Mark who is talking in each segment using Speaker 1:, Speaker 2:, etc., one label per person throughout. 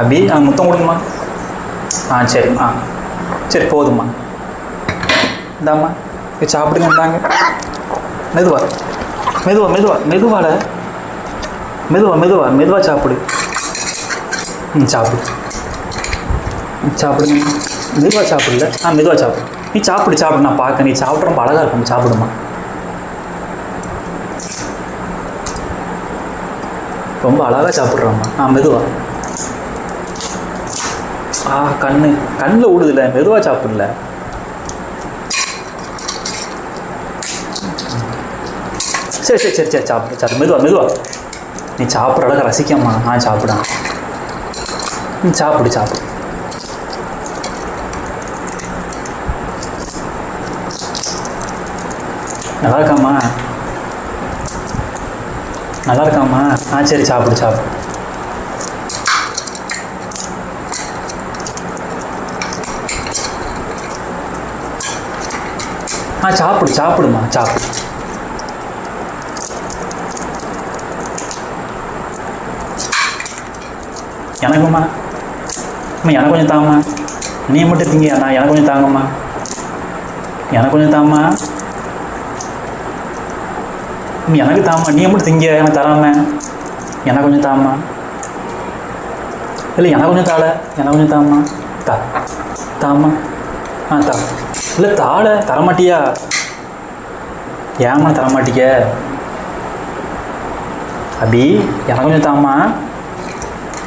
Speaker 1: அபி அங்கே முத்தம் கொடுங்கம்மா. ஆ சரி ஆ. சரி போதும்மா. இந்தாம்மா இது சாப்பிடுங்க இந்தாங்க. மெதுவா மெதுவா மெதுவா மெதுவாட மெதுவா மெதுவா மெதுவாக சாப்பிடு. ம் சாப்பிடு. சாப்பிடுங்க. மெதுவாக சாப்பிடல. ஆ மெதுவாக சாப்பிடு. நீ சாப்பிடு சாப்பிடு. நான் பார்க்க நீ சாப்பிட்ற ரொம்ப அழகாக இருக்கும். சாப்பிடுமா. ரொம்ப அழகாக சாப்பிட்றாம்மா. ஆ மெதுவா. ஆ கண்ணு. கண்ணில் ஊடுதுல மெதுவாக சாப்பிடல. சரி சரி சரி சரி சாப்பிடு சாப்பிடு. மெதுவா மெதுவா. நீ சாப்பிட்ற அளவுக்கு ரசிக்கம்மா நான் சாப்பிடா நீ சாப்பிடு சாப்பிடு. நல்லா இருக்காம்மா. நல்லா இருக்காம்மா. ஆ சரி சாப்பிடு சாப்பிடு. ஆ சாப்பிடு சாப்பிடுமா சாப்பிடு. எனக்கும்மா. அம்மா எனக்கு கொஞ்சம் தாம்மா. நீ மட்டும் திங்க நான் எனக்கு கொஞ்சம் தாங்கம்மா. எனக்கு கொஞ்சம் தாம்மா. நீ எனக்கு தாம்மா. நீ மட்டும் திங்க எனக்கு தராம. எனக்கு கொஞ்சம் தாம்மா. இல்லை எனக்கு கொஞ்சம் தாள எனக்கு கொஞ்சம் தாம்மா. தா தாம்மா. ஆ தா இல்லை தாள தரமாட்டியா? ஏமா தரமாட்டிக்க? அபி எனக்கு கொஞ்சம் தாமா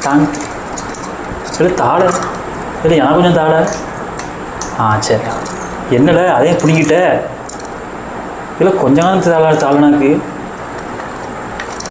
Speaker 1: தாங்க இல்லை தாள. இல்லை எனக்கு கொஞ்சம் தாள. ஆ சரி. என்னல? அதையும் பிடிங்கிட்ட. இல்லை கொஞ்ச காலம் தாள தாளனாக்கு